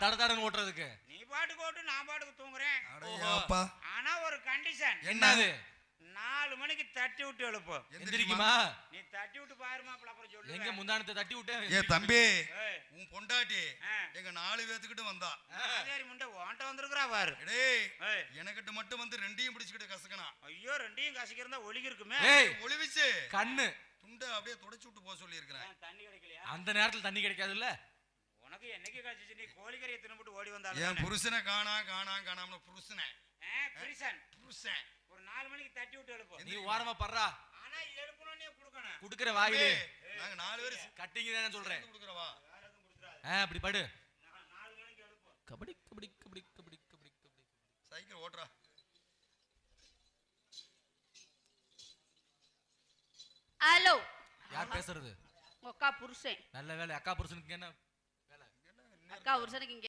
தட தடன்னு ஓட்டுறதுக்கு. நீ பாட்டுக்கு ஓட்டு நான் பாட்டுக்கு தூங்குறேன். அடையாப்பா ஆனா ஒரு கண்டிஷன் என்னது? நாலு மணிக்கு தட்டி விட்டு எழுப்பு. எந்திரிக்குமா? நீ தட்டி விட்டு பாருமா அப்புறம் சொல்லு எங்க முந்தானத்தை தட்டி விட்டேன் ஏ தம்பி உன் பொண்டாட்டி ஆ. எங்க நாலு பேத்துக்கிட்டு வந்தா. சரி முண்டை ஓன்ட்ட வந்திருக்கிறா பாரு. டேய் எனக்கிட்ட மட்டும் வந்து ரெண்டையும் பிடிச்சுக்கிட்டு கசக்கனா? ஐயோ ரெண்டையும் கசிக்கிறதா ஒலிக்கு இருக்குமே ஏய் ஒளிவிச்சு. கண்ணு. துண்டை அப்படியே தொடச்சு விட்டு போக சொல்லி இருக்கிறேன் தண்ணி கிடைக்கலையா? அந்த நேரத்துல தண்ணி கிடைக்காதுல்ல? என்னைக்கு கசிச்சு நீ கோழிக்கறியை தின்னுபிட்டு ஓடி என் வந்தாலும் புருஷனை காணா காணா காணாம புருஷனை. புருஷன். புருஷன். ஒரு நாலு மணிக்கு தட்டி விட்டு எழுப்பு. நீ ஓரமா படுறா ஆனா எழுப்பணும்னே கொடுக்கணும். குடுக்கிற வாயிலே. நாங்க நாலு பேரும் கட்டிங்க தானே சொல்றேன். கொடுக்குறவா அப்படி படு. நா- கபடி கபடி கபடி கபடி கபடி கபடி. சைக்கிள் ஓட்டுறா. ஹலோ. யார் பேசுறது? அக்கா புருஷன். நல்ல வேலை அக்கா புருஷனுக்கு என்ன அக்கா அக்கா புருஷனுக்கு இங்கே